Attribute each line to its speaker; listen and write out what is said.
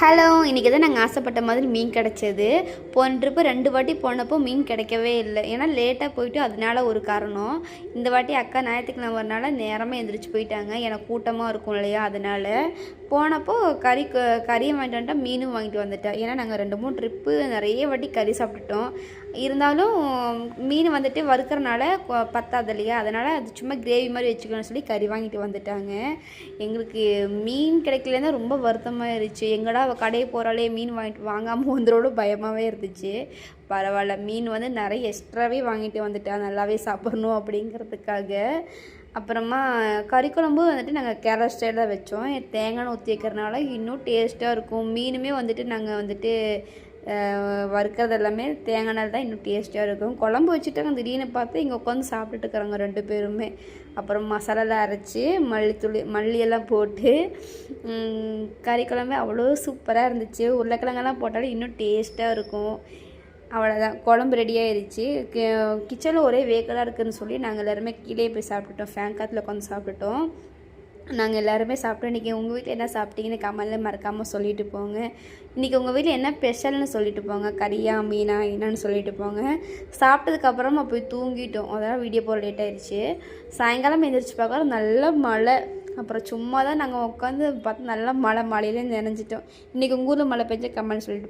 Speaker 1: Hello இன்றைக்கி தான் நாங்கள் ஆசைப்பட்ட மாதிரி மீன் கிடச்சது? போன ட்ரிப்பு ரெண்டு வாட்டி போனப்போ மீன் கிடைக்கவே இல்லை. ஏன்னா லேட்டாக போயிட்டு அதனால ஒரு காரணம். இந்த வாட்டி அக்கா ஞாயிற்றுக்கிழமை வரனால நேரமாக எந்திரிச்சு போயிட்டாங்க. எனக்கு கூட்டமாக இருக்கும் இல்லையா அதனால். போனப்போ கறி க- கறியும் வாங்கிட்டு வந்துட்டா மீனும் வாங்கிட்டு வந்துட்டேன் ஏன்னா நாங்கள் ரெண்டு மூணு ட்ரிப்பு நிறைய வாட்டி கறி சாப்பிட்டுட்டோம். இருந்தாலும் மீன் வந்துட்டு வறுக்கிறனால பத்தாது இல்லையா? அதனால் அது சும்மா கிரேவி மாதிரி வச்சுக்கணும்னு சொல்லி கறி வாங்கிட்டு வந்துட்டாங்க. எங்களுக்கு மீன் கிடைக்கலன்னா ரொம்ப வருத்தமாக இருந்துச்சு எங்கடா அவள் கடையை போகிறாளே மீன் வாங்கிட்டு வாங்காமல் வந்துடோட பயமாகவே இருந்துச்சு. பரவாயில்ல மீன் வந்து நிறைய எக்ஸ்ட்ராவே வாங்கிட்டு வந்துட்டா நல்லாவே சாப்பிட்ணும் அப்படிங்கிறதுக்காக. அப்புறமா கறி குழம்பு வந்துட்டு நாங்கள் கேரளா ஸ்டைலில் வச்சோம். தேங்காய் ஊற்றி வைக்கிறனால இன்னும் டேஸ்ட்டாக இருக்கும். மீனுமே வந்துட்டு நாங்கள் வந்துட்டு வறுக்கிறது எல்லாமே தேங்காய் நாள் தான் இன்னும் டேஸ்ட்டாக இருக்கும். குழம்பு வச்சுட்டாங்க திடீர்னு பார்த்து இங்கே உட்காந்து சாப்பிட்டுட்டு இருக்கிறாங்க ரெண்டு பேருமே. அப்புறம் மசாலாலாம் அரைச்சி மல்லித்துளி மல்லியெல்லாம் போட்டு கறி குழம்பு அவ்வளோ சூப்பராக இருந்துச்சு. உருளைக்கிழங்கெல்லாம் போட்டாலும் இன்னும் டேஸ்ட்டாக இருக்கும். அவ்வளோதான் குழம்பு ரெடியாயிருச்சு கிச்சனில் ஒரே வேக்கலாக இருக்குதுன்னு சொல்லி நாங்கள் எல்லாருமே கீழே போய் சாப்பிட்டுட்டோம். ஃபேன் காற்றுல உட்காந்து சாப்பிட்டுட்டோம். நாங்கள் எல்லாருமே சாப்பிட்டோம். இன்றைக்கி உங்கள் வீட்டில் என்ன சாப்பிட்டீங்கன்னு கமலில் மறக்காமல் சொல்லிட்டு போங்க. இன்றைக்கி உங்கள் வீட்டில் என்ன ஸ்பெஷல்னு சொல்லிட்டு போங்க. கறியா மீனா என்னன்னு சொல்லிட்டு போங்க. சாப்பிட்டதுக்கப்புறமா போய் தூங்கிட்டோம். அதெல்லாம் வீடியோ போல் லேட் ஆயிடுச்சு. சாயங்காலம் எந்திரிச்சு பார்க்க நல்ல மழை. அப்புறம் சும்மா தான் நாங்கள் உட்காந்து பார்த்து நல்லா மழை மழையிலே நினைஞ்சிட்டோம். இன்றைக்கி உங்கள் ஊரில் மழை பெஞ்ச கமெண்ட் சொல்லிட்டு